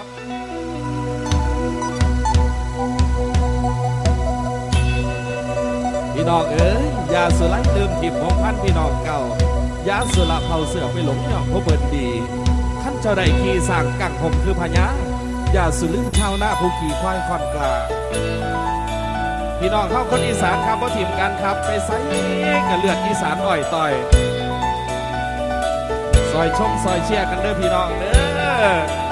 ับพี่น้องเอ๋ยยาสุไลลืมทิมของพันพี่น้องเก่ายาสุละเผาเสือไปหลงย่องผู้เบิดดีท่านเจ้าใดขี่สร้างกังผมคือพญายาสุลืมชาวนาผู้ขี่ควายคอนกลาพี่น้องเข้าคนอีสานครับพ่ทีมกันครับไปไซกับเลือดอีสานอ่อยต่อยซอยชมซอยเชียร์กันเด้อพี่น้องเด้อ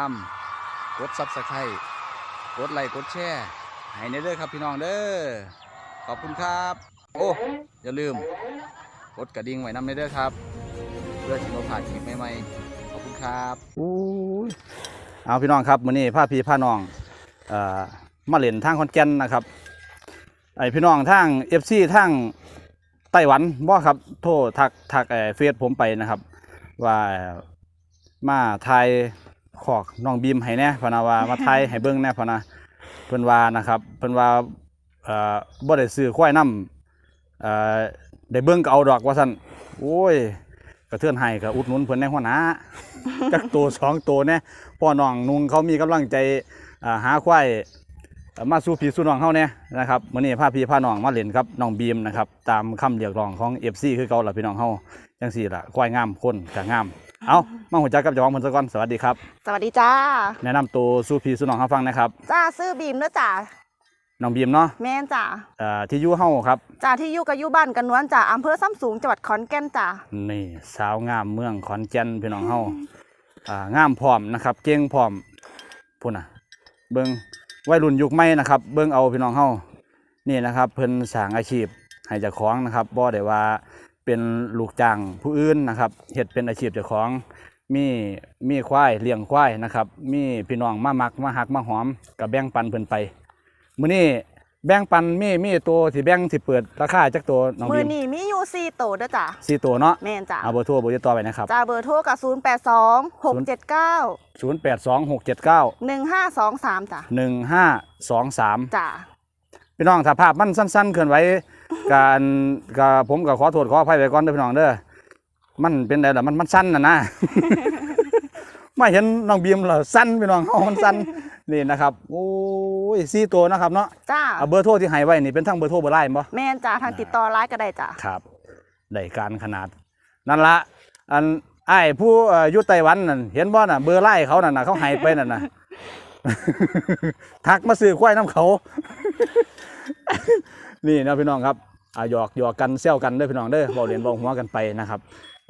าม กดซับสไครต์กดไลค์กดแชร์ให้ในเด้อครับพี่น้องเด้อขอบคุณครับ โอ้อย่าลืม กดกระดิ่งไว้นำในเด้อครับ เพื่อที่เราผ่านคลิปใหม่ๆขอบคุณครับอู้ยเอาพี่น้องครับมื้อนี้พาพี่พาน้องเอ่อมาเล่นทางคอนแกนนะครับไอพี่น้องทาง FC ทางไต้หวันบ่ครับโทรทักทักเอ่อเฟซผมไปนะครับ ว่ามาไทย ขอกน้องบีมให้แหน่พะนาว่ามาไทยให้เบิ่งแหน่พะนะเพิ่นว่านะครับเพิ่นว่าเอ่อบ่ได้ซื้อควายนำเอ่อได้เบิ่งก็เอาดอกว่าซั่นโอ้ยกระเทือนให้ก็อุดหนุนเพิ่นในหัวหน้าจักตัวสองตัวแน่พ่อน้องนุงเขามีกำลังใจอ่าหาควายเอ่อมาสู่พี่สู่น้องเฮาเนี่ยนะครับมื้อนี้พาพี่พาน้องมาเล่นครับน้องบีมนะครับตามคำเรียกร้องของ FC คือเก่าล่ะพี่น้องเฮาจังซี่ล่ะควายงามคนก็งาม เอามาหัวใจกกับเจ้าของเพิ่นซะก่อนสวัสดีครับ สวัสดีจ้า แนะนำตัวสู่พี่สู่น้องเฮาฟังนะครับ จ้าซื้อบีมเด้อจ้าน้องบีมเนาะแม่นจ้าเอ่อที่อยู่เฮาครับ จ้าที่อยู่กับอยู่บ้านกันนวลจ้าอำเภอซ้ำสูงจังหวัดขอนแก่นจ้านี่สาวงามเมืองขอนแก่นพี่น้องเฮาอ่างามพร้อมนะครับ เก่งพร้อมพุ่นน่ะ เบิ่งวัยรุ่นยุคใหม่นะครับ เบิ่งเอาพี่น้องเฮานี่นะครับ เพิ่นสร้างอาชีพให้เจ้าของนะครับบ่ได้ว่า เป็นลูกจ้างผู้อื่นนะครับเฮ็ดเป็นอาชีพเจ้าของมีมีควายเลี้ยงควายนะครับมีพี่น้องมามักมาหักมาหอมก็แบ่งปันเพิ่นไปมื้อนี้แบ่งปันมีมีตัวที่แบ่งสิเปิดราคาจักตัวน้องมืบีอมนี่มีอยู่สี่โตวเด้อจ้าสี่ตัวเนาะแม่นจ้าเอาเบอร์โทรเบอร์ติดต่อไปนะครับจ้าเบอร์โทรกับ0 8 2 6 7 9 0 8 2 6 7 9 1 5 2 3จ้า1 5 2 3จ้าพี่น้องถ้าภาพมันสั้นๆเคลื่อนไหว การกับผมก็ขอโทษขออภัยไปก่อนเด้อพี่น้องเด้อมันเป็นไดล่ะมันมันสั้นน่ะนะ ไม่เห็นน้องบีมเหรอสั้นพี่น้องเฮามันสั้นนี่นะครับโอ้ยสี่ตัวนะครับเนาะจ้าเอาเบอร์โทรที่ให้ไว้นี่เป็นทั้งเบอร์โทรเบอร์ไลน์บ่แม่นจ้าทางติดต่อไลน์ก็ได้จ้าครับได้การขนาด นั่นละอันไอ้ายผู้เอ่ออยู่ไต้หวันนั่นเห็นบ่น่ะเบอร์ไล่เขานั่นน่ะเขาให้ไปนั่นน่ะ ทักมาซื้อควายน้ำเขา นี่นะพี่น้องครับอ่าหยอกหยอกกันเซลกันเด้อพี่น้องเด้อเบาเหรียญเบาหัวกันไปนะครับ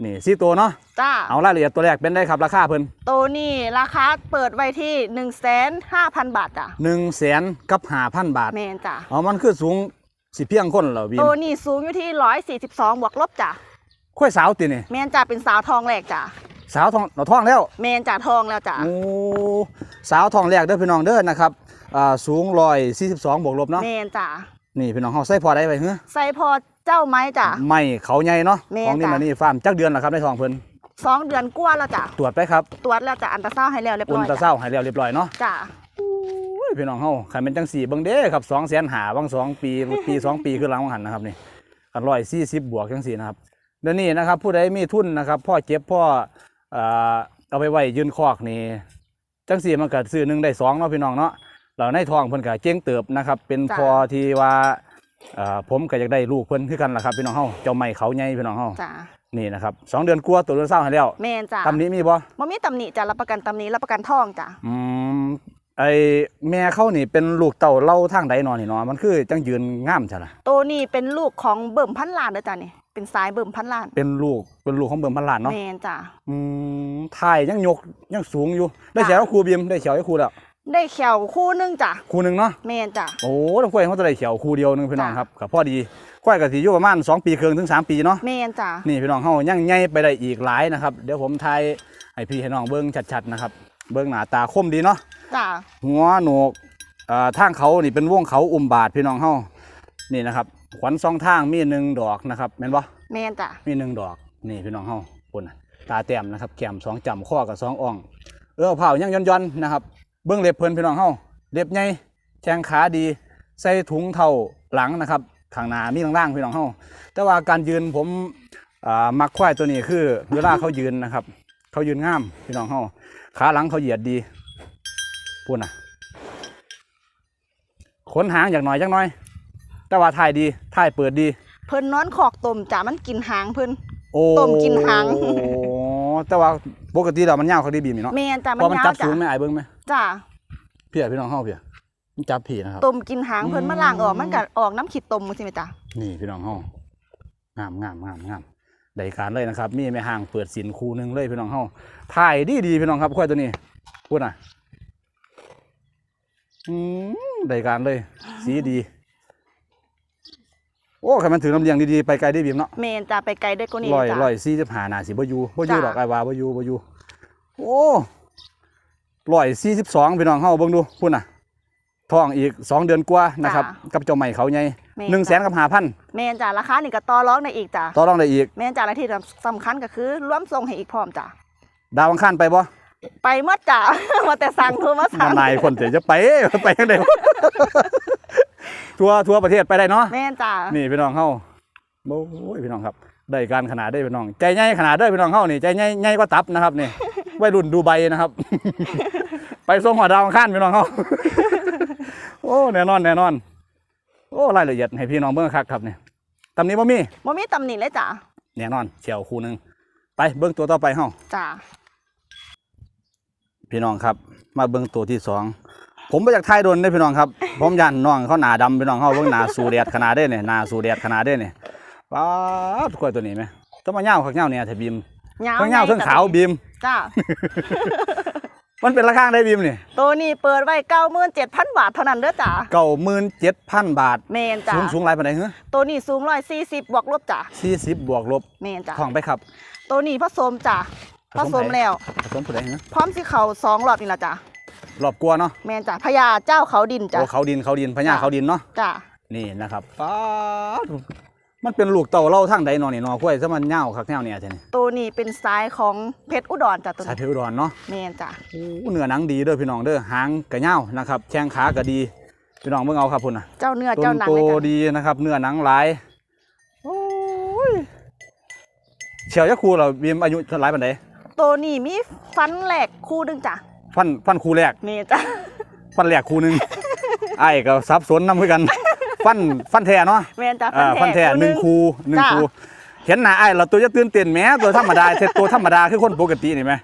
นี่สี่ตัวเนาะจ้าเอารายละเอียดตัวแรกเป็นได้ครับราคาเพิ่นตัวนี้ราคาเปิดไว้ที่1 5 0 0 0บาทจ้าหนึ่งแสนกับห้าพันบาทแม่นจ้าเอามันคือสูงสิเพียงคนเหรอบีมตัวนี้สูงอยู่ที่142บวกลบจ้าค่อยสาวตินี่แม่นจ้าเป็นสาวทองแรกจ้าสาวทองเราท้องแล้วแม่นจ้าทองแล้วจ้าโอ้สาวทองแรกเด้อพี่น้องเด้อนะครับอ่าสูงร้อยสี่สิบสองบวกลบเนาะแม่นจ้า นี่พี่น้องเฮาใส่พอได้ไปเฮ้อใส่พอเจ้าไม้จ้าไม่เขาใหญ่เนาะแม่ของนี่จ้ะ มานี่ฟาร์มจักเดือนแล้วครับในท้องเพิ่นสองเดือนกว่าแล้วจ้ะตรวจไปครับตรวจแล้วจ้ะอันตราซาวด์ให้แล้วเรียบอุร้นอยตราเศร้าให้แล้วเรียบร้อยเนาะจ้ะโอ้ยพี่น้องเฮาคันเป็นจังสี่เบิ่งเด้ครับ2แสนหาบางสองปีปีสองปีคือหลังของหันนะครับนี่กัน140บวกจังสี่นะครับเดี๋ยวนี้นะครับ ผู้ใดมีทุนนะครับพ่อเจ็บพ่อเอ่อเอาไปไว้ยืนคอกนี่จังสี่มันก็ซื้อหนึ่งได้สองเนาะพี่น้องเนาะ เราในท้องเพิ่นก็เจ๊งเติบนะครับเป็นพอที่ว่าเอ่อผมก็อยากได้ลูกเพิ่นคือกันล่ะครับพี่น้องเฮาเจ้าไม่เขาใหญ่พี่น้องเฮาจ้ะนี่นะครับสองเดือนกลัวาตัวเดือนเศร้าให้แล้วแม่นจ้ะตำนี้มีบ่บ่มีตำหนิจ้ะรับประกันตำหนิรับประกันทองจ้ะอืมไอแม่เขานี่เป็นลูกเต่าเล่าทางใดนอนนี่เนาะมันคือจังยืนงามใช่ล่ะตัวนี้เป็นลูกของเบิ่มพันล้านเด้อจ้ะนี่เป็นสายเบิ่มพันล้านเป็นลูกเป็นลูกของเบิ่มพันล้านเนาะแม่นจ้ะอืมถ่ายยังยกยังสูงอยู่ได้เฉียวครูบีมได้เฉียวให้ครูแล้ว ได้เขียวคู่หนึงจ้ะครูหนึงเนาะแม่นจ้ะ โอ้ต้องกล้วยเขาจะได้เฉียวครูเดียวหนึงพี่น้องจ้ะครับก็พอดีกล้วยก็สิอยู่ประมาณสองปีครึ่งถึงสามปีเนาะแม่นจ้ะ นี่พี่น้องเฮายังใหญ่ไปได้อีกหลายนะครับ เดี๋ยวผมถ่ายให้พี่ให้น้องเบิ่งชัดๆนะครับเบิ่งหน้าตาคมดีเนาะ จ้ะ หัวโหนกอ่าทางเขานี่เป็นวงเขาอุ้มบาทพี่น้องเฮานี่นะครับ ขวัญสองทางมีหนึ่งดอกนะครับแม่นบ่แมนจ้ะ มีหนึ่งดอก นี่พี่น้องเฮาปุ่นน่ะตาแต้มนะครับแก้มสองจำข้อกับสองอ่อง เออเผายังย่อนย่อนๆนะครับ เบื้องเล็บเพิ่นพี่น้องเฮาเล็บใหญ่แข้งขาดี ใส่ถุงเท่าหลังนะครับข้างหน้ามีล่างๆพี่น้องเฮาแต่ว่าการยืนผมอ่ามักควายตัวนี้คือเวลาเขายืนนะครับ เขายืนงามพี่น้องเฮาขาหลังเขาเหยียดดีพูดนะขนหางอย่างน้อยจังน้อย แต่ว่าถ่ายดีถ่ายเปิดดี เพิ่นนอนขอกตมจ้ะมันกินหางเพิ่นโอ้ต้มกินหางแต่ว่าปกติแล้วมันยาวเขาดีบีมนี่เนาะแมนจ้ะเพมันราะมันยาจัวบจ้ะสูงไม่อายเบิ้งไหม จ้ะเพี่ยพี่น้องเฮาเพี่ยมันจับผีนะครับตมกินหางเพิ่นอืมมาล้างออกมันก็ออกน้ำขีดตมจังซี่แม่จ้ะนี่พี่น้องเฮางามงามงามงามได้การเลยนะครับ มีแม่ห่างเปิดสินคูหนึงเลยพี่น้องเฮาถ่ายดีดีพี่น้องครับควายตัวนี้พูดน่ะอืมได้การเลย สีดี โอ้ใครมันถือน้ำเลี้ยงดีๆไปไกลได้บีมเนาะแมนจ้ะไปไกลได้กว่านี้ลอยจ้ะ ลอยสี่สิบห้านาสิบ่อยู่บ่อยู่จ้ะ ดอกไอ้วาบ่อยู่บ่อยู่โอ้ ลอยสี่สิบสองพี่น้องเฮาเบิ่งดูพุ่นน่ะท้องอีกสองเดือนกว่านะครับกับเจ้าใหม่เขาใหญ่แม่หนึ่งแสนกับห้าพันแมนจ้ะราคานี่ก็ต่อรองได้อีกจ้ะต่อรองได้อีกแมนจ้ะและที่สำคัญก็คือร่วมส่งให้อีกพร้อมจ้ะดาวอังคารไปบ่ไปเมื่อจ้ะมาแต่สั่งโทรมาสั่มางนายคนเดี๋ยวจะไปไปยังไงทัวร์ทัวร์ประเทศไปได้เนาะแมนจ้ะนี่พี่น้องเฮาโอ้ยพี่น้องครับ ได้การขนาดได้พี่น้อง ใจใหญ่ขนาดได้พี่น้องเฮานี่ใจใหญ่ใหญ่กว่าตับนะครับนี่ วัยรุ่นดูใบนะครับ ไปส่งหัวดาวอังคารพี่น้องเฮาโอ้แน่นอนแน่นอน โอ้รายละเอียดให้พี่น้องเบิ่งคักครับเนี่ยตำนี้บ่มีบ่มีตำหนิเลยจ้ะแน่นอนเฉียวคู่หนึงไปเบิ่งตัวต่อไปเฮาจ้ะพี่น้องครับ มาเบิ่งตัวที่สองผมไปจากไทยโดนได้อพี่น้องครับผมยันน้องเขาหนาดำพี่น้องเขาเบิ่งหนาสูแดดขนาดได้เนี่ยหนาสูแดดขนาดได้เนี่ยป้าดกล้วยตัวนี้ไหมต้องมาเงาข้างเงาเนี่ยเถอะบีมยาวข้างเงาใหญ่เทั้งขาวบีม จ้ะมันเป็นราคาได้บีมนี่ตัวนี้เปิดไว้97,000บาทเท่านั้นเด้อจ้ะเก้าหมื่นเจ็ดพันบาทแมนจ้ะสูงสูงไรปานใดเหรอตัวนี้สูง140บวกลบจ้ะสี่สิบบวกลบแมนจ้ะท่องไปครับ ตัวนี้ผสมจ้ะผผสมสมไหนแล้วผสมผู้ใดเหรอพร้อมสิเขาสองรอบนี่ละจ้ะรอบกลัวเนาะแมนจ้ะพญาเจ้าเขาดินจ้ะโอ้เขาดินเขาดินพญาจ้ะเขาดินเนาะจ้ะนี่นะครับป้าด มันเป็นลูกเต่าเล่าทางใดเนอนี่เนอกล้วยซะมันเงาคักเงาเนี่ยเท่านี่ตัวนี้เป็นสายของเพชรอุดรจ้ะตัวสายนี้เพชรอุดรเนาะแมนจ้ะโอ้เนื้อหนังดีเด้อพี่น้องเด้อหางกระเงานะครับแข้งขากระดีพี่น้องเบิ่งเอาครับพุ่นน่ะเจ้าเนื้อต้เจ้านหนังโตเลยจ้ะดีนะครับ เนื้อหนังหลายโอ้ยเฉียวยะครูเราบีมอายุเท่าไหรปานใดตัวนี้มีฟันแหลกคู่ดึงจ้ะฟันฟันครูแรกแมนจ้ะฟันแรกครูหนึงไอ้ายก็สับสนนำคือกัน ฟันฟันแท้เนาะแมนจ้ะอ่าฟันแท้หนึ่งครูหนึ่งจ้ะครูเห็นหน้าไอ้ายเราตัวจะตื่นเต้นแหมตัวธรรมดาเสร็จตัวธรรมดาคือคนปกตินี่ไหม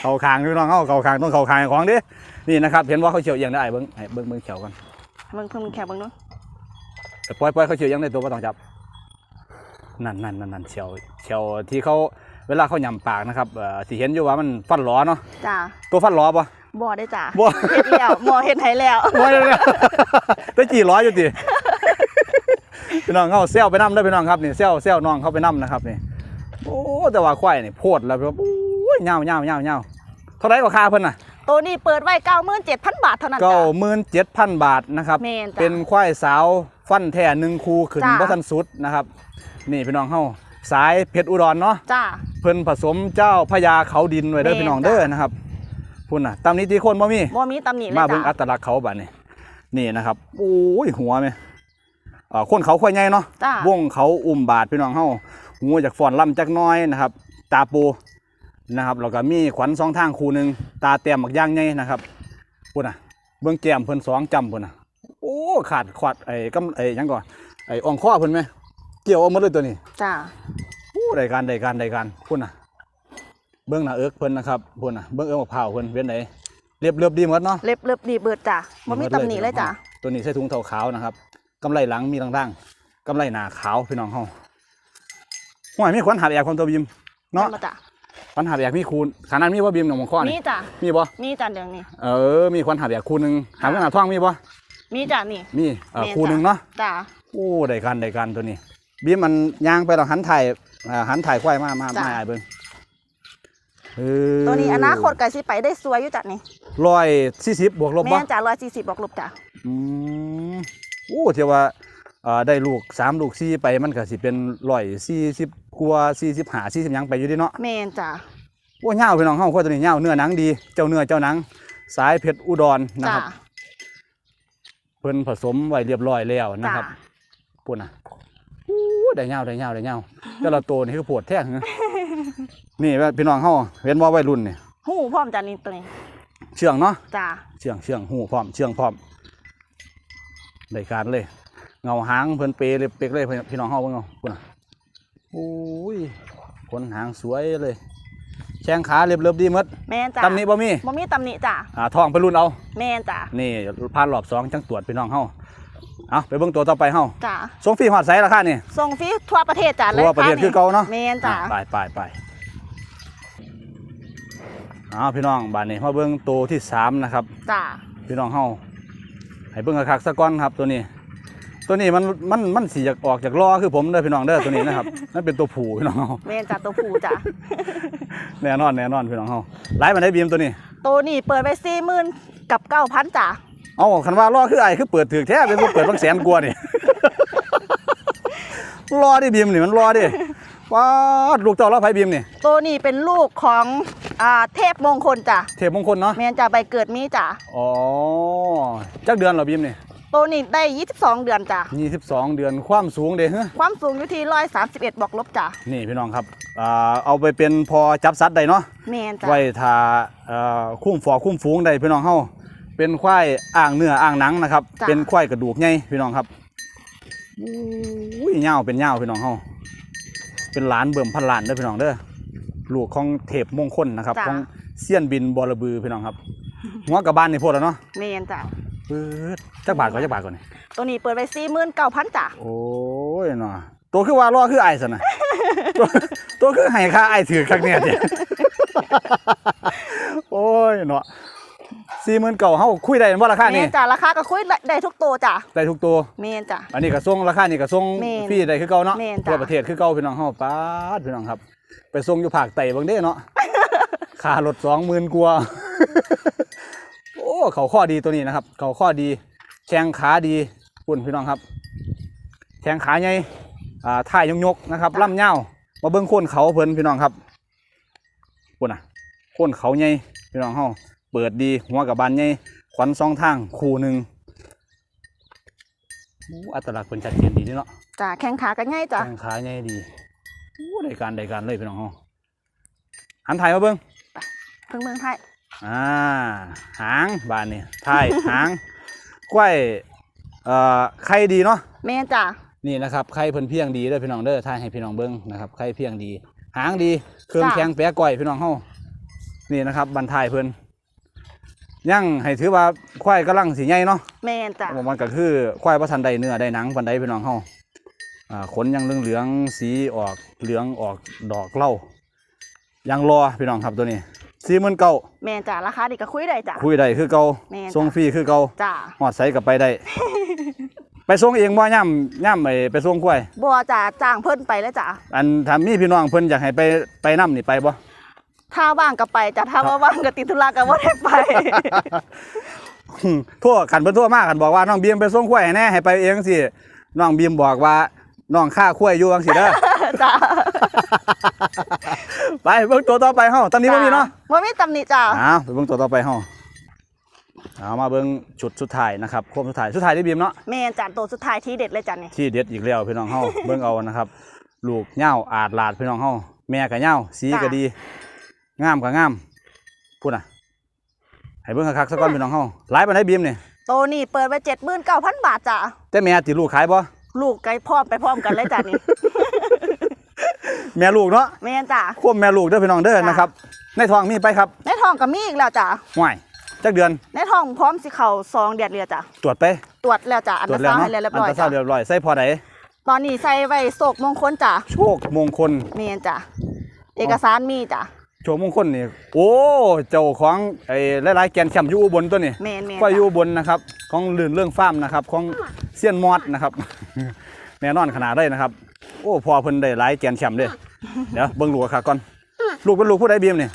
เขาคางพี่น้องเขาเขาคางต้องเขาคางของดินี่นะครับเห็นว่าเขาเฉียวเอียงได้เบิ้งให้เบิ้งเบิ้งเฉียวกันเบิ่งเพิ่งแค่เบิ่งเนาะแต่ปล่อยปล่อยเขาเฉียวเอียงได้ตัวไม่ต้องจับนั่นนั่นนั่นนั่นเฉียวเฉียวที่เขาเวลาเขาหย่ำปากนะครับเอ่อที่เห็นอยู่ว่ามันฟันหลอเนาะจ้ะตัวฟันหลอปะ บ่ได้จ้ะบ่ เฮ็ดแล้วหมอเฮ็ดให้แล้วบ่ได้เลยตัวจีร้อยอยู่ติพี่น้องเขาเซลไปน้ำได้อพี่น้องครับนี่เซลเซลน้องเขาไปน้ำนะครับนี่โอ้แต่ว่าควายนี่โพดแล้วแบบโอ้ยเงาเงาเงาเงาเท่าไหรกว่าค่าเพิ่นน่ะตัวนี้เปิดไว้97,000 บาทเท่านั้นเก้าจ้ะ หมื่นเจ็ดพันบาทนะครับ แม่นจ้ะเป็นควายสาวฟันแท่หนึ่งคูขึ้นจ้ะ บ่ทันสุดนะครับ นี่พี่น้องเฮาสายเพชรอุดรเนาะ จ้ะ เพิ่นผสมเจ้าพญาเขาดินไว้เด้อแม่นพี่น้องเด้อจ้ะนะครับ พุ่นน่ะตามนี้ที่คนบ่มีบ่มีตำหนิเลยมาเบิ่งอัจ้ะตลักษณ์เขาบัดนี้นี่นะครับโอ้ยหัวแม่อ่าคนเขาควายใหญ่เนาะ จ้ะวงเขาอุ้มบาทพี่น้องเฮาหูจากฟอนลำจักหน้อยนะครับ ตาปูนะครับแล้วก็มีขวัญสองทางคู่หนึ่งตาเต็มบักย่างใหญ่นะครับพุ่นน่ะเบื้องแก้มเพิ่นสองจำพุ่นน่ะโอ้ขาดขวัดไอ้กำไอ้หยังก่อนไอ้อ่องข้อเพิ่นไหมเกี่ยวเอาหมดเลยตัวนี้จ้ะ โอ้ได้การได้การได้การพุ่นน่ะ เบื้องหน้าเอิกเพิ่นนะครับพุ่นน่ะเบื้องเอิกมะพร้าวเพิ่นเป็นไหนเรียบเรียบดีหมดเนาะ เล็บเล็บดีเบิดจ้ะบ่มีตำหนิเลยจ้ะตัวนี้ใส่ถุงเท้าขาวนะครับกำไรหลังมีล่างๆกำไรหน้าขาวพี่น้องเฮาห่วยมีขวัญหาบแอกความตัวบีมเนาะมาจ้ะขวัญหาบแอกมีคูณขนาดมีว่าบีมหนองมังข้อมีนี่จ้ะมีบ่มีจ้ะเดี๋ยวนี้เออมีขวัญหาบแอกคูณหนึงหาบขนาดท่องมีบ่มีจ้ะนี่มีเออมีจ้ะคูณหนึงเนาะจ้ะโอ้ได้กันได้กันตัวนี้บีมมันย่างไปเราหันถ่ายอ่าหันถ่ายควายมามามาไอ้ายเบิ้งเออ ตัวนี้อนาคตก็สิไปได้สวยอยู่จ้ะนี่ร้อยสี่สิบบวกลบแม่บ่นจ้ะร้อยสี่สิบบอกลบจ้ะอืมโอ้เทียวว่าเอ่อได้ลูกสามลูกสี่ไปมันก็สิเป็นร้อยสี่สิบกว่าสี่สิบห้าสี่สิบหยังไปอยู่ดิเนาะแม่นจ้ะโอ้เงาวพี่น้องเฮาข้อตัวนี้เงาวเนื้อหนังดี เจ้าเนื้อเจ้าหนัง สายเพชรอุดรนะจ้ะครับเพิ่นผสมไว้เรียบร้อยแล้วนะจ้ะครับปุ่นน่ะอู้ได้เงาวได้เงาวได้เงาวแต่ละตัวนี่คือปวดแท้เหรอ นี่ว่าพี่น้องเฮาเห็นว่าวัยรุ่นนี่หูพร้อมจ้ะนี่ตัวนี้เชื่องเนาะจ้ะเชื่องเชื่องหูพร้อมเชื่องพร้อมได้การเลย เงาหางเพิ่นเปเลยเปกเลยพี่น้องเฮาเบิ่งเอาพุ่นน่ะโอ้ยขนหางสวยเลยแข้งขาเรียบเรียบดีหมดแม่นจ้ะตำหนี้บ่มีบ่มีตำหนิจ้ะอ่าท้องไปรุ่นเอาแม่นจ้ะนี่ผ่านรอบสองจังตรวจพี่น้องเฮาเอาไปเบิ่งตัวต่อไปเฮาจ้ะส่งฟรีฮอดไสราคานี่ส่งฟรีทั่วประเทศจ้ะทั่วประเทศคือเก่าเนาะแม่นจ้ะอ่ไปไปไป เอาพี่น้องบาดนี้มาเบิ่งตัวที่สามนะครับจ้ะพี่น้องเฮาให้เบิ่งคักๆสักก้อนครับตัวนี้ ตัวนี้มันมันมันสิอยากออกจากล้อคือผมเด้อพี่น้องเด้อตัวนี้นะครับนั่นเป็นตัวผู้พี่น้องเฮาแม่นจ้ะตัวผู้จ้ะแน่นอนแน่นอนพี่น้องเฮาหลายมันได้บีมตัวนี้ ตัวนี้เปิดไปสี่หมื่นกับเก้าพันจ้ะเอาคันว่าล้อคือไอ้คือเปิดถือแท้เป็นผู้เปิดบางแสนกว่านี่ล้อดิบีมนี่มันล้อดิว้าดลูกเจ้าล้อไผบีมนี่ตัวนี้เป็นลูกของ อ่าเทพมงคลจ้ะเทพมงคลเนาะแม่นจ้ะใบเกิดมีจ้ะอ๋อจักเดือนเหรอบีมนี่ตัวนี้ได้ 22 เดือนจ้ะ22 เดือนความสูงเด้ฮะความสูงอยู่ที่131บอกลบจ้ะนี่พี่น้องครับอ่าเอาไปเป็นพอจับสัตว์ได้เนาะแม่นจ้ะไว้ทาเอ่อคุ้มฟอคุ้มฟูงได้พี่น้องเฮาเป็นควายอ่างเนื้ออ่างหนังนะครับเป็นควายกระดูกใหญ่พี่น้องครับอุ้ยเหย้าเป็นเหย้าพี่น้องเฮาเป็นหลานเบิ่มพันล้านเด้อพี่น้องเด้อ ลูกของเทพมงคลนะครับของเซียนบินบอระบือพี่น้องครับหัวกระบาลนี่โพดแล้วเนาะแม่นจ้ะปื๊ดจักบาทก่อนจักบาทก่อนนี่ตัวนี้เปิดไป49,000จ้ะโอ้ยเนาะตัวคือว่ารอคือไอ้ายซะนะตัวตัวคือให้ค่าไอ้ายถือคักเนี่ยเนี่ยโอ้ยเนาะสี่หมื่นเก่าเฮาคุยได้บ่ราคาแม่นี่นจ้ะราคาก็คุยได้ทุกตัวจ้ะได้ทุกตัวแม่นจ้ะ อันนี้ก็ส่งราคานี่ก็ส่งแม่นฟรีได้คือเก่าเนาะแม่นจ้ะ ทั่วประเทศคือเก่าพี่น้องเฮาป๊าดพี่น้องครับ ไปส่งอยู่ภาคใต้เบิ่งเด้เนาะค่ารถ20,000กว่า โอ้ เขาข้อดีตัวนี้นะครับ เขาข้อดี แข้งขาดีปุ่นพี่น้องครับ แข้งขาใหญ่อ่าท่ายยกๆนะครับล่ำเงาวมาเบิ่งโคนเขาเพิ่นพี่น้องครับปุ่นอะโคนเขาใหญ่พี่น้องเฮาเปิดดีหัวกับบานใหญ่ขวัญสองทางคู่หนึ่งอู้อัตลักษณ์เป็นชัดเจนดีเนาะจ้ะแข้งขาก็ง่ายจ้ะแข้งขาใหญ่ดีอู้ ได้การได้การเลยพี่น้องเฮาหันถ่ายมาเบิ่งเพิ่งเมืองไทยอ่าหางบานนี่ถ่ายหางกล้วยเอ่อไข่ดีเนาะแม่นจ้ะนี่นะครับไข่เพิ่นเพียงดีเด้อพี่น้องเด้อถ่ายให้พี่น้องเบิ่งนะครับไข่เพียงดี หางดีเครื่องแข็งแปะก้อยพี่น้องเฮานี่นะครับบันทายเพิ่นยังให้ถือว่าควายกำลังสิใหญ่เนาะแม่นจ้ะมันก็คือควายบ่ทันได้เนื้อได้หนังปานใดพี่น้องเฮาอ่า ขนยังเหลืองๆสีออกเหลืองออกดอกเหล้ายังรอพี่น้องครับตัวนี้49,000แม่นจ้ะราคาดีก็คุยได้จ้ะคุยได้คือเก่าแม่นจ้ะส่งฟรีคือเก่าจ้ะฮอดไสก็ไปได้ ไปส่งเองบ่ย่ำย่ำไปไปส่งควายบัวจ้ะจ้างเพิ่นไปแล้วจ้ะอันถ้ามีพี่น้องเพิ่นอยากให้ไปไปนํนี่ไปบ่ถ้าว่างก็ไปจ้ะถ้าว่าว่างก็ติดธุระก็บ่ได้ไปทั่วกันเพิ่นทั่วมากกันบอกว่าน้องบีมไปส่งควายให้แน่ให้ไปเองสิน้องบีมบอกว่า น้องค่าควายอยู่จังซี่เด้อจ้ะไปเบิ่งตัวต่อไปเฮาตอนนี้บ่มีเนาะบ่มีตำหนิจ้ะอ้าวไปเบิ่งตัวต่อไปเฮาเอามาเบิ่งชุดสุดท้ายนะครับโคมสุดท้ายสุดท้ายได้บีมเนาะแม่นจ้ะตัวสุดท้ายที่เด็ดเลยจ้ะนี่ที่เด็ดอีกแล้วพี่น้องเฮาเบิ่งเอานะครับ ลูกเหย้าอาดลาดพี่น้องเฮาแม่ก็เหย้าสีก็ดีงามก็งามพูดน่ะให้เบิ่งคักๆซะก่อนพี่น้องเฮาหลายปานใดบีมนี่ตัวนี้เปิดไว้79,000บาทจ้ะแต่แม่ติลูกขายบ่ ลูกไก่พร้อมไปพร้อมกันเลยจ้ะนี่ แม่ลูกเนาะแม่นจ้ะ ควบแม่ลูกเด้อพี่น้องเด้อจ้ะ นะครับ ในท้องมีไปครับในท้องก็มีอีกแล้วจ้ะห่วยจักเดือนในท้องพร้อมสิเข้าซองเดือนเรียจ้ะตรวจไปตรวจแล้วจ้ะอันตรวตจราแล้วซาวด์เนาะให้แล้วเรียบอันร้อยตราซาจ้ะวด์เรียบร้อยใส่พอใดตอนนี้ใส่ไว้โศกมงคลจ้ะ โชคมงคลแม่นจ้ะ เอกสารมีจ้ะ โชคมงคลนี่ โอ้ เจ้าของไอ้หลายๆแกนแคมป์อยู่อุบลตัวนี้แม่นแม่นควายอยู่จ้ะอุบลนะครับ ของลื่นเรื่องฟาร์มนะครับ ของเซียนมอดนะครับ แน่นอนขนาดได้นะครับ โอ้พอเพิ่นได้หลายแกนแชมป์เด้เดี๋ยวเบิ่งลูกค่ะก่อน ลูกเป็นลูกผู้ใดบีมนี่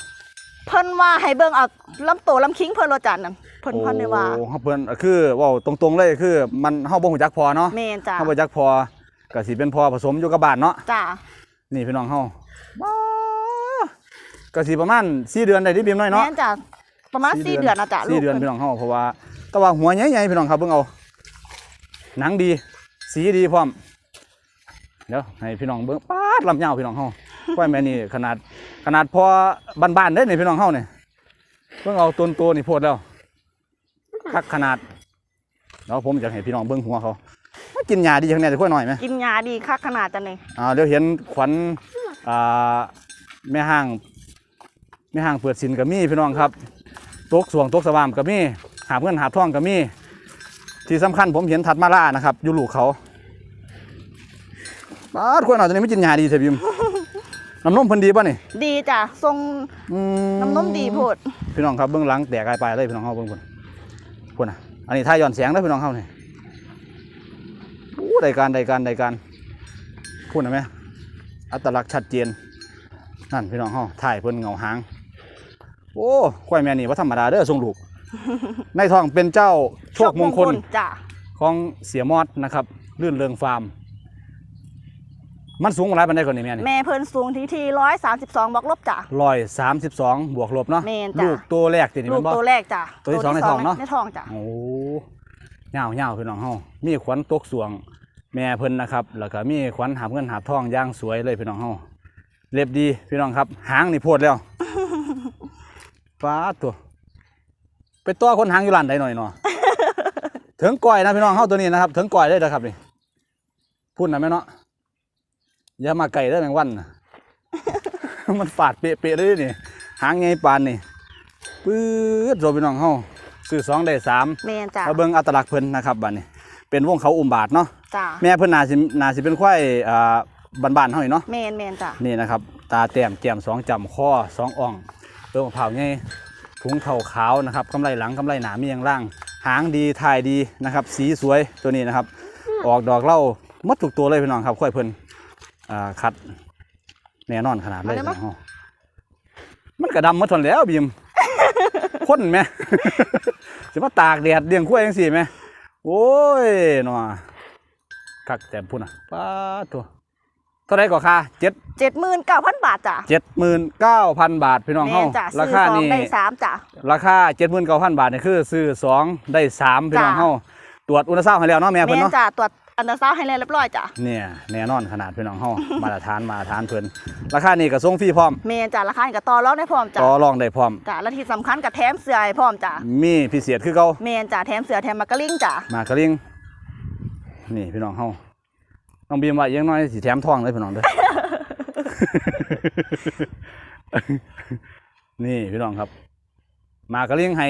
เพิ่นว่าให้เบิ่งเอาลำโตลำคิงเพิ่นโลจันนั่นเพิ่นเพิ่นได้ว่าโอ้เฮาเพิ่นคือเว้าตรงๆเลยคือ มันเฮาบ่ฮู้จักพอเนาะแม่นจ้ะเฮาบ่จักพอก็สิเป็นพอผสมอยู่กับบ้านเนาะจ้ะนี่พี่น้องเฮาว้า ก็สิประมาณ4เดือนได้ที่บีมน้อยเนาะแม่นจ้ะประมาณ4เดือนนะจ้ะสี่เดือนลูกพี่น้องเฮาเพราะว่าแต่ว่าหัวใหญ่ๆพี่น้องครับเบิ่งเอาหนังดีสีดีพร้อมเดี๋ยวให้พี่น้องเบิ่งปาดลำยาวพี่น้องเฮาควายแม่นี่ขนาดขนาดพอบ้านๆเด้นี่พี่น้องเฮานี่เบิ่งเอาต้นโตนี่โพดแล้วคักขนาดเดี๋ยวผมจะให้พี่น้องเบิ่งหัวเขามันกินหญ้าดีจังแน่จะค่อยหน่อยไหม กินยาดีคักขนาดจังนี่อ่าเดี๋ยวเห็นขวัญอ่าแม่ห้าง แม่ห้างเปิดสินก็มีพี่น้องครับตกสวงตกสวามก็มีหาบเงินหาบทองก็มีที่สำคัญผมเห็นถัดมาล่านะครับอยู่ลูกเขาป้าดควายหน่อยตัวนี้ไม่กินยาดีเถอะพิมน้ำนมเพิ่นดีป่ะนี่ดีจ้ะทรงอืมน้ำนมดีโพดพี่น้องครับเบื้องหลังแตกกายไปเลยพี่น้องเขาเบื้องบนพุ่นน่ะอันนี้ท่ายย้อนแสงนะพี่น้องเขาเนี่ยอู้ได้การได้การได้การพูดนะไหมอัตลักษณ์ชัดเจนนั่นพี่น้องเขาถ่ายเพิ่นเงาหาง โอ้ควายแม่นี่ว่าธรรมดาเด้อทรงลูก ในท้องเป็นเจ้าโชคมงคลจ้ะของเสียมอดนะครับ ลื่นเริงฟาร์ม มันสูงกว่าไรบันไดก่อนนี่แม่นี่แม่เพิ่นสูงที่ที่132บวกลบจ้ะร้อยสามสิบสองบวกลบเนาะแม่นจ้ะ ลูกตัวแรกตินี่ลูแมักนบ่ ตัวแรกจ้ะตัวที่สองในท้องเนอะ ในท้องจ้ะ โอ้เงาเงาพี่น้องเฮามีขวัญตกสวง แม่เพิ่นนะครับ แล้วก็มีขวัญหาบเงินหาบทองอย่างสวยเลยพี่น้องเฮาเล็บดีพี่น้องครับ หางนี่โพดแล้ว ฟ้าดตัว ไปตัวคนหางอยู่ร้านใดหน่อยเนาะถึงก่อยนะพี่น้องเฮาตัวนี้นะครับถึงก่อยเลยนะครับนี่พูดนะแม่เนาะอย่ามาไก่เด้อแมงวันน่ะมันฝาดเปะๆเลยนี่หางไงปานนี่ปื๊ดโรพี่น้องเฮาซื้อสองได้สามแม่นจ้ะมาเบิ่งอัตลักษณ์เพิ่นนะครับบัดนี้ เป็นวงเขาอุ้มบาทเนาะจ้ะแม่เพิ่นน่าสิน่าสิเป็นควายอ่าบ้านๆเฮานี่เนาะแม่นแม่นจ้ะนี่นะครับ ตาแต้มแก้มสองจำคอสองอ่องเติมมะพร้าวไงถุงเท้าขาวนะครับกำไรหลังกำไรหนามีอย่างล่าง หางดีถ่ายดีนะครับ สีสวยตัวนี้นะครับ ออกดอกเหล่าหมดทุกตัวเลยพี่น้องครับควายเพิ่นอ่าคัดแน่นอนขนาดเลยพี่น้องเฮามันกระดำหมดทนแล้วบีมคนไหมสิมาตากแดดเลี้ยงควายจังสี่ไหมโอ้ยหนอคักแต่พุ่นอะป้าดตัว เท่าไรก็ค่าเจ็ด79,000บาทจ้ะเจ็ดหมื่นเก้าพันบาทพี่น้องแม่เฮานจ้ะราซื้อคาสองนี้ได้สามจ้ะราคาเจ็ดหมื่นเก้าพันบาทนี่คือซื้อสองได้สามพี่น้องจ้ะเฮาตรวจอุณหภูมิให้แล้วเนาะแม่แม่เพิ่นนเนาะจ้ะตรวจอันตราซาวด์ให้แล้วเรียบร้อยจ้ะเนี่ยแน่นอนขนาดพี่น้องเฮามาตรฐานมาตรฐานเพิ่นราคานี้ก็ส่งฟรีพร้อมแม่นจ้ะราคานี่ก็ต่อรองได้พร้อมจ้ะต่อรองได้พร้อมจ้ะและที่สำคัญกับแถมเสื้อให้พร้อมจ้ะมีพิเศษคือเก่าแม่นจ้ะแถมเสื้อแถมมากระลิ่งจ้ะมากระลิงนี่พี่น้องเฮา น้องบีมว่าอยังน้อยสิแถมทองเลยพี่น้องเด้อ นี่พี่น้องครับ มากระลิงให้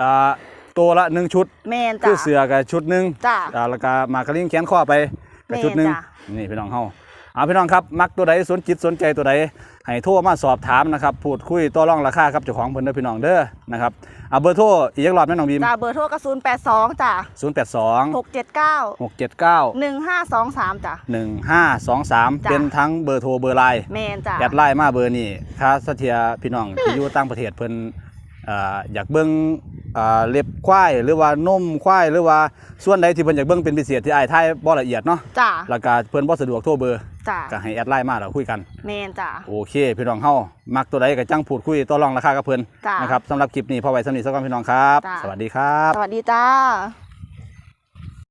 อ่าตัวละหนึ่งชุดแม่นคืจ้ะอเสือกับชุดหนึ่งจ้ะ อ่าแล้วก็มากระลิงแขนข้อไปกับชุดหนึ่งแม่จ้ะนี่พี่น้องเฮา เอาพี่น้องครับ มักตัวใดสนจิตสนใจตัวใดให้โทรมาสอบถามนะครับพูดคุยต่อรองราคาครับเจ้าของเพิ่นเด้อพี่น้องเด้อนะครับเอาเบอร์โทรอีกอย่างรอบแม่น้องบีมจ้ะเบอร์โทรก็082จ้ะ0 8 2 679 6 7 9 1523จ้ะ1523จ้ะเป็นทั้งเบอร์โทรเบอร์ไลน์แม่นจ้ะแอดไลน์มาเบอร์นี้ถ้าสเทียพี่น้องที่อยู่ต่างประเทศเพิ่นเอ่ออยากเบิ่งอ่า เล็บควายหรือว่านมควายหรือว่าส่วนใดที่เพิ่นอยากเบิ่งเป็นพิเศษที่อ้ายทายบ่ละเอียดเนาะจ้ะแล้วก็เพิ่นบ่สะดวกโทรเบอร์จ้ะก็ให้แอดไลน์มาแล้วคุยกันแม่นจ้ะโอเค พี่น้องเฮามักตัวใดก็จังพูดคุยต่อรองราคากับเพิ่นจ้ะนะครับสำหรับคลิปนี้พอไว้สำนี้สักก่อนพี่น้องครับจ้ะสวัสดีครับ สวัสดีจ้า